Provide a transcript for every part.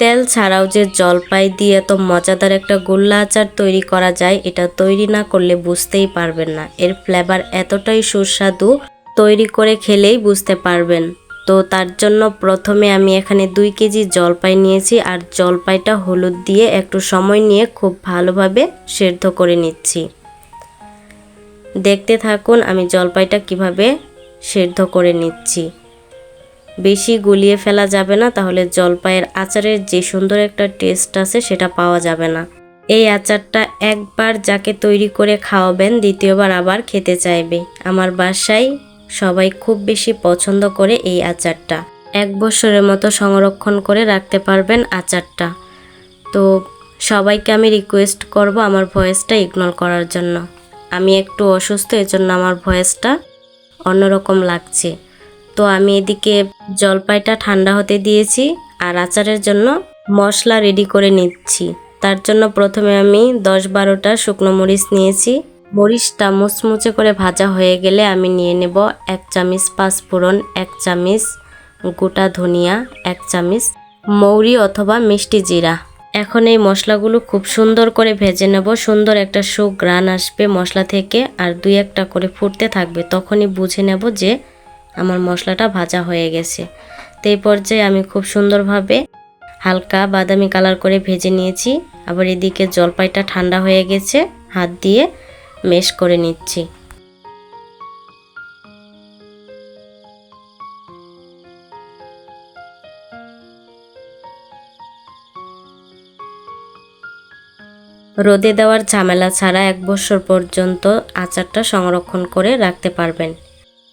তেল ছাড়াও যে জলপাই দিয়ে তো মজাদার একটা গোল্লা আচার তৈরি করা যায়, এটা তৈরি না করলে বুঝতেই পারবেন না। এর ফ্লেভার এতটাই সুস্বাদু, তৈরি করে খেলেই বুঝতে পারবেন। তো তার জন্য প্রথমে আমি এখানে দুই কেজি জলপাই নিয়েছি, আর জলপাইটা হলুদ দিয়ে একটু সময় নিয়ে খুব ভালোভাবে সেদ্ধ করে নিচ্ছি। দেখতে থাকুন আমি জলপাইটা কীভাবে সেদ্ধ করে নিচ্ছি। বেশি গুলিয়ে ফেলা যাবে না, তাহলে জলপাইয়ের আচারের যে সুন্দর একটা টেস্ট আছে সেটা পাওয়া যাবে না। এই আচারটা একবার যাকে তৈরি করে খাওয়াবেন, দ্বিতীয়বার আবার খেতে চাইবে। আমার বাসায় সবাই খুব বেশি পছন্দ করে এই আচারটা। এক বছরের মতো সংরক্ষণ করে রাখতে পারবেন আচারটা। তো সবাইকে আমি রিকোয়েস্ট করব আমার ভয়েসটা ইগনোর করার জন্য। আমি একটু অসুস্থ, এজন্য আমার ভয়েসটা অন্যরকম লাগছে। তো আমি এদিকে জলপাইটা ঠান্ডা হতে দিয়েছি আর আচারের জন্য মশলা রেডি করে নিচ্ছি। তার জন্য প্রথমে আমি দশ বারোটা শুকনো মরিচ নিয়েছি। মরিচটা মুচমুচে করে ভাজা হয়ে গেলে আমি নিয়ে নেব এক চামিচ পাঁচফোড়ন, এক চামিচ গোটা ধনিয়া, এক চামিচ মৌরি অথবা মিষ্টি জিরা। এখন এই মশলাগুলো খুব সুন্দর করে ভেজে নেব। সুন্দর একটা সুগ্রান আসবে মশলা থেকে আর দুই একটা করে ফুটতে থাকবে। তখনই বুঝে নেব যে আমার মশলাটা ভাজা হয়ে গেছে। তো এই পর্যায়ে আমি খুব সুন্দরভাবে হালকা বাদামি কালার করে ভেজে নিয়েছি। আবার এদিকে জলপাইটা ঠান্ডা হয়ে গেছে, হাত দিয়ে মেশ করে নিচ্ছি। রোদে দেওয়ার ঝামেলা ছাড়া এক বছর পর্যন্ত আচারটা সংরক্ষণ করে রাখতে পারবেন।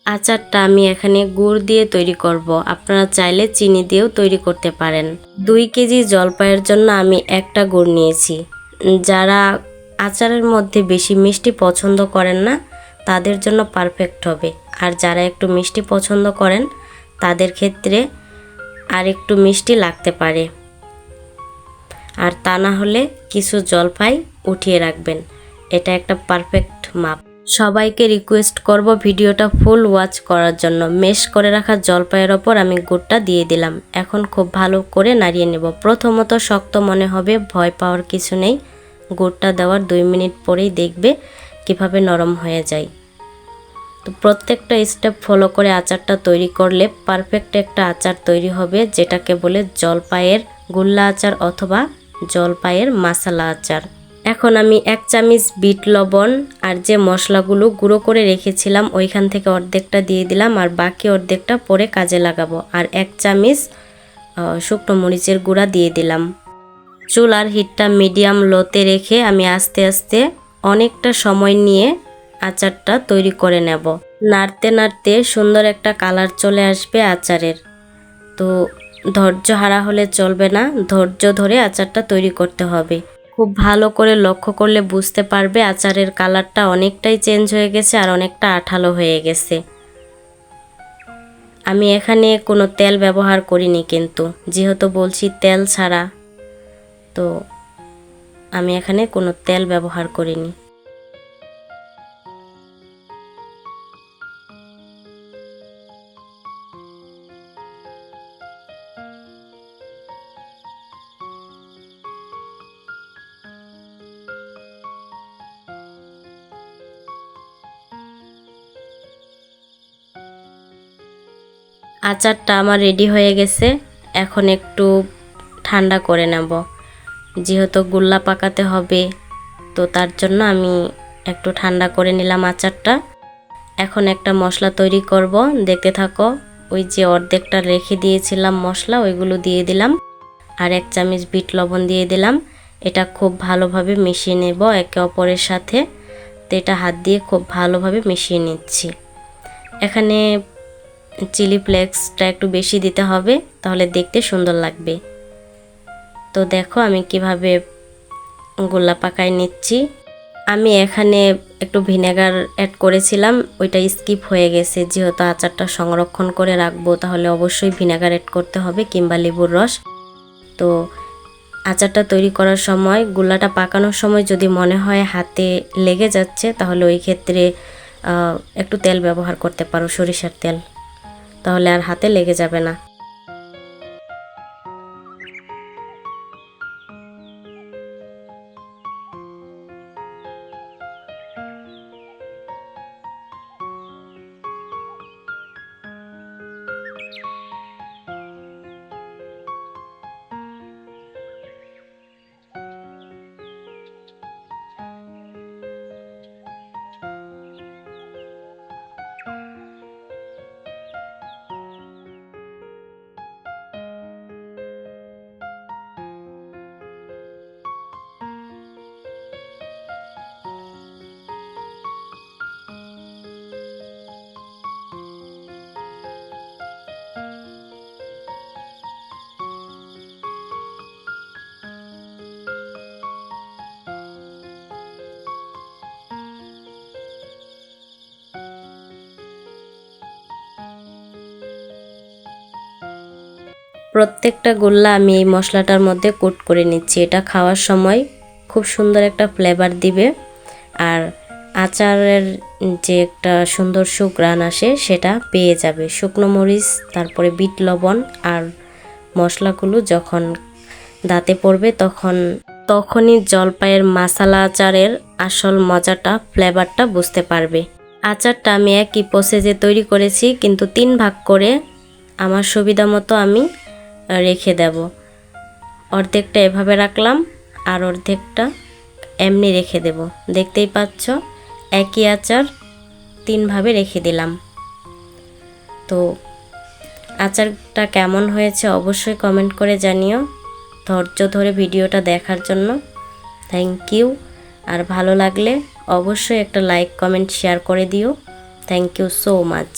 আচারটা আমি এখানে গুড় দিয়ে তৈরি করব। আপনারা চাইলে চিনি দিয়েও তৈরি করতে পারেন। দুই কেজি জলপাইয়ের জন্য আমি একটা গুড় নিয়েছি। যারা আচারের মধ্যে বেশি মিষ্টি পছন্দ করেন না, তাদের জন্য পারফেক্ট হবে। আর যারা একটু মিষ্টি পছন্দ করেন, তাদের ক্ষেত্রে আর একটু মিষ্টি লাগতে পারে। আর তা না হলে কিছু জলপাই উঠিয়ে রাখবেন। এটা একটা পারফেক্ট মাপ। সবাইকে রিকোয়েস্ট করব ভিডিওটা ফুল ওয়াচ করার জন্য। মেশ করে রাখা জলপাইয়ের ওপর আমি গুড়টা দিয়ে দিলাম। এখন খুব ভালো করে নাড়িয়ে নেব। প্রথমত শক্ত মনে হবে, ভয় পাওয়ার কিছু নেই। গুড়টা দেওয়ার দুই মিনিট পরেই দেখবে কীভাবে নরম হয়ে যায়। তো প্রত্যেকটা স্টেপ ফলো করে আচারটা তৈরি করলে পারফেক্ট একটা আচার তৈরি হবে, যেটাকে বলে জলপাইয়ের গুল্লা আচার অথবা জলপাইয়ের মাসালা আচার। এখন আমি এক চামিচ বিট লবণ আর যে মশলাগুলো গুঁড়ো করে রেখেছিলাম, ওইখান থেকে অর্ধেকটা দিয়ে দিলাম আর বাকি অর্ধেকটা পরে কাজে লাগাবো। আর এক চামিচ শুকনো মরিচের গুঁড়া দিয়ে দিলাম। চুল আর হিটটা মিডিয়াম লোতে রেখে আমি আস্তে আস্তে অনেকটা সময় নিয়ে আচারটা তৈরি করে নেব। নাড়তে নাড়তে সুন্দর একটা কালার চলে আসবে আচারের। তো ধৈর্য হারা হলে চলবে না, ধৈর্য ধরে আচারটা তৈরি করতে হবে। খুব ভালো করে লক্ষ্য করলে বুঝতে পারবে আচারের কালারটা অনেকটাই চেঞ্জ হয়ে গেছে আর অনেকটা আঠালো হয়ে গেছে। আমি এখানে কোনো তেল ব্যবহার করিনি কিন্তু, যেহেতু বলছি তেল ছাড়া, তো আমি এখানে কোনো তেল ব্যবহার করিনি। আচারটা আমার রেডি হয়ে গেছে। এখন একটু ঠান্ডা করে নেব। যেহেতু গুল্লা পাকাতে হবে, তো তার জন্য আমি একটু ঠান্ডা করে নিলাম আচারটা। এখন একটা মশলা তৈরি করব। দেখতে থাকো, ওই যে অর্ধেকটা রেখে দিয়েছিলাম মশলা, ওইগুলো দিয়ে দিলাম। আর এক চামচ বিট লবণ দিয়ে দিলাম। এটা খুব ভালোভাবে মিশিয়ে নেব একে অপরের সাথে। তো এটা হাত দিয়ে খুব ভালোভাবে মিশিয়ে নিচ্ছি। এখানে চিলি ফ্লেক্সটা একটু বেশি দিতে হবে, তাহলে দেখতে সুন্দর লাগবে। তো দেখো আমি কীভাবে গোল্লা পাকায় নিচ্ছি। আমি এখানে একটু ভিনেগার অ্যাড করেছিলাম, ওইটা স্কিপ হয়ে গেছে। যেহেতু আচারটা সংরক্ষণ করে রাখব, তাহলে অবশ্যই ভিনেগার অ্যাড করতে হবে, কিংবা লেবুর রস। তো আচারটা তৈরি করার সময়, গোল্লাটা পাকানোর সময় যদি মনে হয় হাতে লেগে যাচ্ছে, তাহলে ওই ক্ষেত্রে একটু তেল ব্যবহার করতে পারো, সরিষার তেল। তাহলে আর হাতে লেগে যাবে না। প্রত্যেকটা গোল্লা আমি এই মশলাটার মধ্যে কোট করে নিচ্ছি। এটা খাওয়ার সময় খুব সুন্দর একটা ফ্লেভার দিবে। আর আচারের যে একটা সুন্দর সুগ্রান আসে, সেটা পেয়ে যাবে। শুকনো মরিচ, তারপরে বিট লবণ আর মশলাগুলো যখন দাঁতে পড়বে তখন, তখনই জলপাইয়ের মশালা আচারের আসল মজাটা ফ্লেভারটা বুঝতে পারবে। আচারটা আমি একই প্রসেসে তৈরি করেছি, কিন্তু তিন ভাগ করে। আমার সুবিধা মতো আমি রেখে দেব। অর্ধেকটা এভাবে রাখলাম আর অর্ধেকটা এমনি রেখে দেব। দেখতেই পাচ্ছ, একই আচার তিনভাবে রেখে দিলাম। তো আচারটা কেমন হয়েছে অবশ্যই কমেন্ট করে জানিও। ধৈর্য ধরে ভিডিওটা দেখার জন্য। থ্যাংক ইউ আর ভালো লাগলে অবশ্যই একটা লাইক কমেন্ট শেয়ার করে দিও। Thank you so much